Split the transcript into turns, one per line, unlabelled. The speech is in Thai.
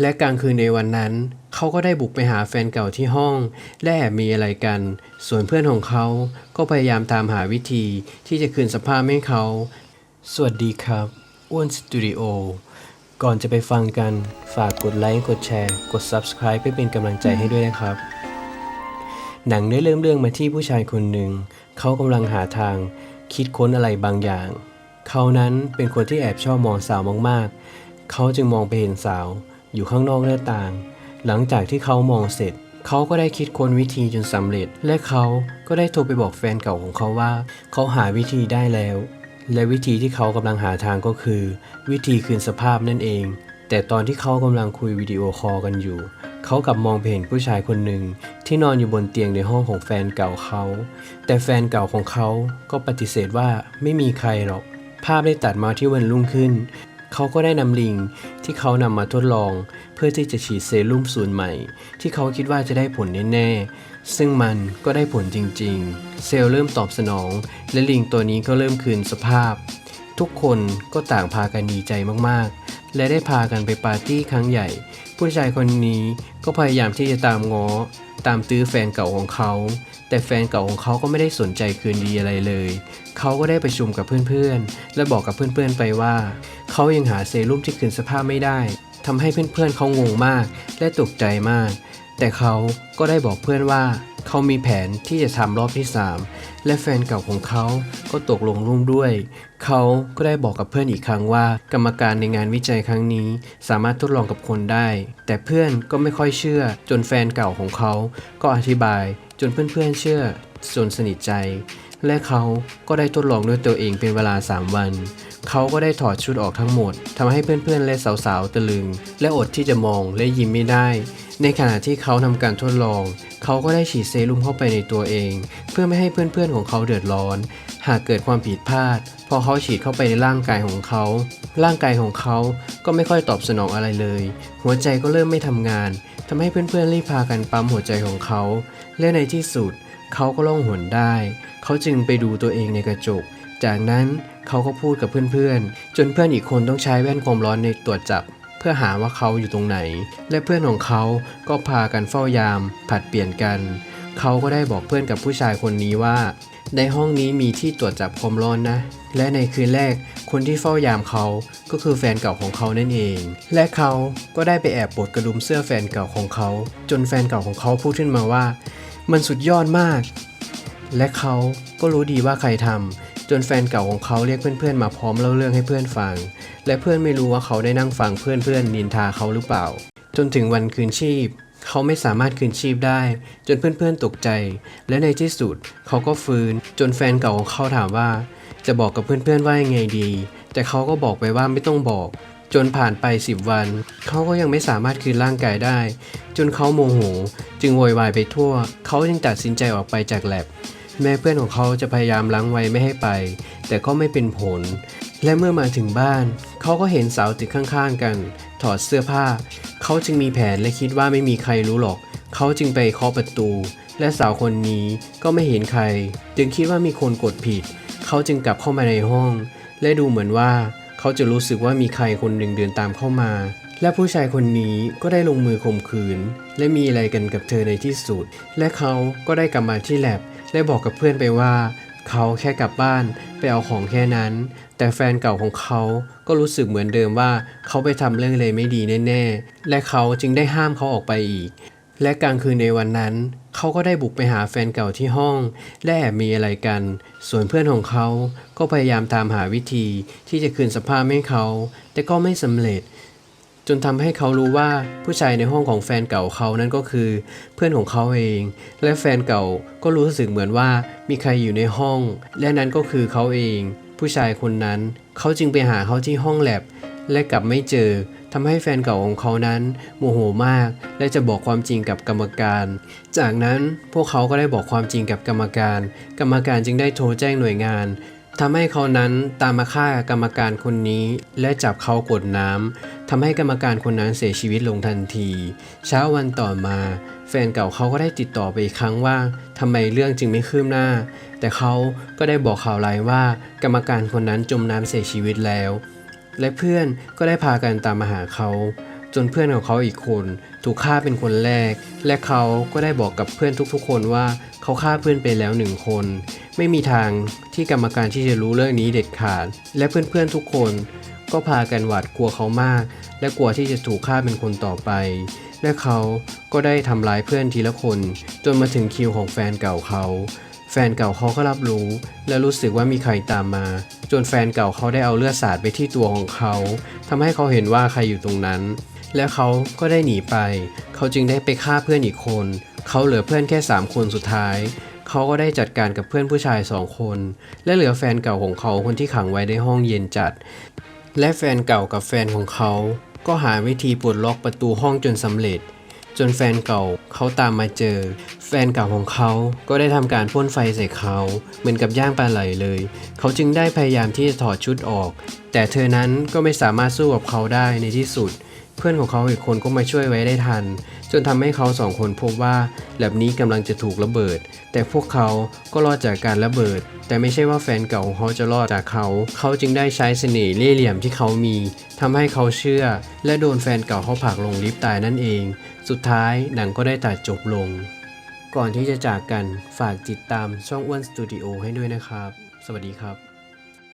และกลางคืนในวันนั้น เขาก็ได้บุกไปหาแฟนเก่าที่ห้อง และแอบมีอะไรกัน ส่วนเพื่อนของเขาก็พยายามตามหาวิธีที่จะคืนสภาพให้เขา สวัสดีครับอ้วนสตูดิโอ ก่อนจะไปฟังกัน ฝากกดไลค์ กดแชร์ กด Subscribe เพื่อเป็นกำลังใจให้ด้วยนะครับ หนังได้เริ่มเรื่องมาที่ผู้ชายคนหนึ่ง เขากำลังหาทาง คิดค้นอะไรบางอย่าง เขานั้นเป็นคนที่แอบชอบมองสาวมากๆ เขาจึงมองไปเห็นสาว อยู่ข้างนอกหน้าต่าง หลังจากที่เขามองเสร็จ เขาก็ได้คิดค้นวิธีจนสำเร็จ และเขาก็ได้โทรไปบอกแฟนเก่าของเขาว่า เขาหาวิธีได้แล้ว และวิธีที่เขากำลังหาทางก็คือ วิธีคืนสภาพนั่นเอง แต่ตอนที่เขากำลังคุยวิดีโอคอลกันอยู่เขากลับมองไปเห็นผู้ชายคนหนึ่งที่นอนอยู่บนเตียงในห้องของแฟนเก่าเขา แต่แฟนเก่าของเขาก็ปฏิเสธว่าไม่มีใครหรอก ภาพได้ตัดมาที่วันรุ่งขึ้น เขาก็ได้นำลิงที่เขานำมาทดลอง เพื่อที่จะฉีดเซรุ่มสูตรใหม่ ที่เขาคิดว่าจะได้ผลแน่ๆ ซึ่งมันก็ได้ผลจริงๆ เซลล์เริ่มตอบสนอง และลิงตัวนี้ก็เริ่มคืนสภาพ ทุกคนก็ต่างพากันดีใจมากๆ และได้พากันไปปาร์ตี้ครั้งใหญ่ ผู้ชายคนนี้ก็พยายามที่จะตามง้อ ตามตื้อแฟนเก่าของเขา แต่แฟนเก่าของเขาก็ไม่ได้สนใจคืนดีอะไรเลย เขาก็ได้ไประชุมกับเพื่อนๆ และบอกกับเพื่อนๆไปว่า เขายังหาเซรุ่มที่คืนสภาพไม่ได้ทำให้เพื่อนๆเขางงมาก และตกใจมาก แต่เขาก็ได้บอกเพื่อนว่าเขามีแผนที่จะทำรอบที่ 3 และแฟนเก่าของเขาก็ตกลงร่วมด้วย เขาก็ได้บอกกับเพื่อนอีกครั้งว่า กรรมการในงานวิจัยครั้งนี้ สามารถทดลองกับคนได้ แต่เพื่อนก็ไม่ค่อยเชื่อ จนแฟนเก่าของเขาก็อธิบาย จนเพื่อนๆเชื่อจนสนิทใจ และเขาก็ได้ทดลองด้วยตัวเองเป็นเวลา 3 วัน เขาก็ได้ถอดชุดออกทั้งหมดทำให้เพื่อนๆและสาวๆตะลึง และอดที่จะมองและยิ้มไม่ได้ ในขณะที่เขาทำการทดลอง เขาก็ได้ฉีดเซรุ่มเข้าไปในตัวเอง เพื่อไม่ให้เพื่อนๆของเขาเดือดร้อน หากเกิดความผิดพลาด พอเขาฉีดเข้าไปในร่างกายของเขา ร่างกายของเขาก็ไม่ค่อยตอบสนองอะไรเลย หัวใจก็เริ่มไม่ทำงานทำให้เพื่อนๆรีบพากันปั๊มหัวใจของเขา และในที่สุด เขาก็ล่องหนได้ เขาจึงไปดูตัวเองในกระจก จากนั้นเขาก็พูดกับเพื่อนๆ จนเพื่อนอีกคนต้องใช้แว่นความร้อนในตรวจจับ เพื่อหาว่าเขาอยู่ตรงไหน และเพื่อนของเขาก็พากันเฝ้ายาม ผัดเปลี่ยนกัน เขาก็ได้บอกเพื่อนกับผู้ชายคนนี้ว่า ในห้องนี้มีที่ตรวจจับความร้อนนะ และในคืนแรกคนที่เฝ้ายามเขาก็คือแฟนเก่าของเขานั่นเอง และเขาก็ได้ไปแอบปลดกระดุมเสื้อแฟนเก่าของเขา จนแฟนเก่าของเขาพูดขึ้นมาว่า มันสุดยอดมาก และเขาก็รู้ดีว่าใครทำจนแฟนเก่าของเขาเรียกเพื่อนๆมาพร้อมเล่าเรื่องให้เพื่อนฟัง และเพื่อนไม่รู้ว่าเขาได้นั่งฟังเพื่อนๆนินทาเขาหรือเปล่า จนถึงวันคืนชีพ เขาไม่สามารถคืนชีพได้ จนเพื่อนๆตกใจ และในที่สุดเขาก็ฟื้น จนแฟนเก่าของเขาถามว่า จะบอกกับเพื่อนๆว่ายังไงดี แต่เขาก็บอกไปว่าไม่ต้องบอก จนผ่านไป 10 วัน เขาก็ยังไม่สามารถคืนร่างกายได้ จนเขาโมโห จึงโวยวายไปทั่ว เขาจึงตัดสินใจออกไปจากแลบ แม้เพื่อนของเขาจะพยายามล้างไว้ไม่ให้ไป แต่ก็ไม่เป็นผล และเมื่อมาถึงบ้าน เขาก็เห็นสาวตึกข้างๆกัน ถอดเสื้อผ้า เขาจึงมีแผนและคิดว่าไม่มีใครรู้หรอก เขาจึงไปเคาะประตู และสาวคนนี้ก็ไม่เห็นใคร จึงคิดว่ามีคนกดผิด เขาจึงกลับเข้ามาในห้อง และดูเหมือนว่า เขาจะรู้สึกว่ามีใครคนหนึ่งเดินตามเข้ามา และผู้ชายคนนี้ก็ได้ลงมือข่มขืน และมีอะไรกันกับเธอในที่สุด และเขาก็ได้กลับมาที่แลบและบอกกับเพื่อนไปว่า เขาแค่กลับบ้านไปเอาของแค่นั้น แต่แฟนเก่าของเขาก็รู้สึกเหมือนเดิมว่าเขาไปทำเรื่องอะไรไม่ดีแน่ๆ และเขาจึงได้ห้ามเขาออกไปอีก และกลางคืนในวันนั้น เขาก็ได้บุกไปหาแฟนเก่าที่ห้อง และแอบมีอะไรกัน ส่วนเพื่อนของเขาก็พยายามตามหาวิธีที่จะคืนสภาพให้เขา แต่ก็ไม่สำเร็จ จนทำให้เขารู้ว่าผู้ชายในห้องของแฟนเก่าเขานั้นก็คือ เพื่อนของเขาเอง และแฟนเก่าก็รู้สึกเหมือนว่ามีใครอยู่ในห้อง และนั้นก็คือเขาเอง ผู้ชายคนนั้น เขาจึงไปหาเขาที่ห้องแลบและกลับไม่เจอ ทำให้แฟนเก่าของเขานั้นโมโหมาก และจะบอกความจริงกับกรรมการ จากนั้นพวกเขาก็ได้บอกความจริงกับกรรมการ กรรมการจึงได้โทรแจ้งหน่วยงานทำให้เขานั้นตามมาฆ่ากรรมการคนนี้ และจับเขากดน้ำทำให้กรรมการคนนั้นเสียชีวิตลงทันที เช้าวันต่อมา แฟนเก่าเขาก็ได้ติดต่อไปอีกครั้งว่าทำไมเรื่องจึงไม่คืบหน้า แต่เขาก็ได้บอกข่าวร้ายว่า กรรมการคนนั้นจมน้ำเสียชีวิตแล้ว และเพื่อนก็ได้พากันตามมาหาเขา จนเพื่อนของเขาอีกคนถูกฆ่าเป็นคนแรก และเขาก็ได้บอกกับเพื่อนทุกๆ คนว่าเขาฆ่าเพื่อนไปแล้วหนึ่งคน ไม่มีทางที่กรรมการที่จะรู้เรื่องนี้เด็ดขาด และเพื่อนๆทุกคนก็พากันหวาดกลัวเขามาก และกลัวที่จะถูกฆ่าเป็นคนต่อไป และเขาก็ได้ทำร้ายเพื่อนทีละคน จนมาถึงคิวของแฟนเก่าเขา แฟนเก่าเขาก็รับรู้ และรู้สึกว่ามีใครตามมา จนแฟนเก่าเขาได้เอาเลือดสาดไปที่ตัวของเขาทำให้เขาเห็นว่าใครอยู่ตรงนั้น และเขาก็ได้หนีไป เขาจึงได้ไปฆ่าเพื่อนอีกคน เขาเหลือเพื่อนแค่ 3 คนสุดท้าย เขาก็ได้จัดการกับเพื่อนผู้ชายสองคน และเหลือแฟนเก่าของเขาคนที่ขังไว้ในห้องเย็นจัด และแฟนเก่ากับแฟนของเขา ก็หาวิธีปลดล็อกประตูห้องจนสำเร็จ จนแฟนเก่าเขาตามมาเจอ แฟนเก่าของเขาก็ได้ทำการพ่นไฟใส่เขาเหมือนกับย่างปลาไหลเลย เขาจึงได้พยายามที่จะถอดชุดออก แต่เธอนั้นก็ไม่สามารถสู้กับเขาได้ในที่สุด เพื่อนของเขาอีกคนก็มาช่วยไว้ได้ทัน จนทำให้เขาสองคนพบว่าแลบนี้กำลังจะถูกระเบิด แต่พวกเขาก็รอดจากการระเบิด แต่ไม่ใช่ว่าแฟนเก่าของเขาจะรอดจากเขา เขาจึงได้ใช้เสน่ห์เล่ห์เหลี่ยมที่เขามีทำให้เขาเชื่อ และโดนแฟนเก่าเขาผลักลงลิฟต์ตายนั่นเอง สุดท้ายหนังก็ได้ตัดจบลง ก่อนที่จะจากกันฝากติดตามช่องอ้วนสตูดิโอให้ด้วยนะครับ สวัสดีครับ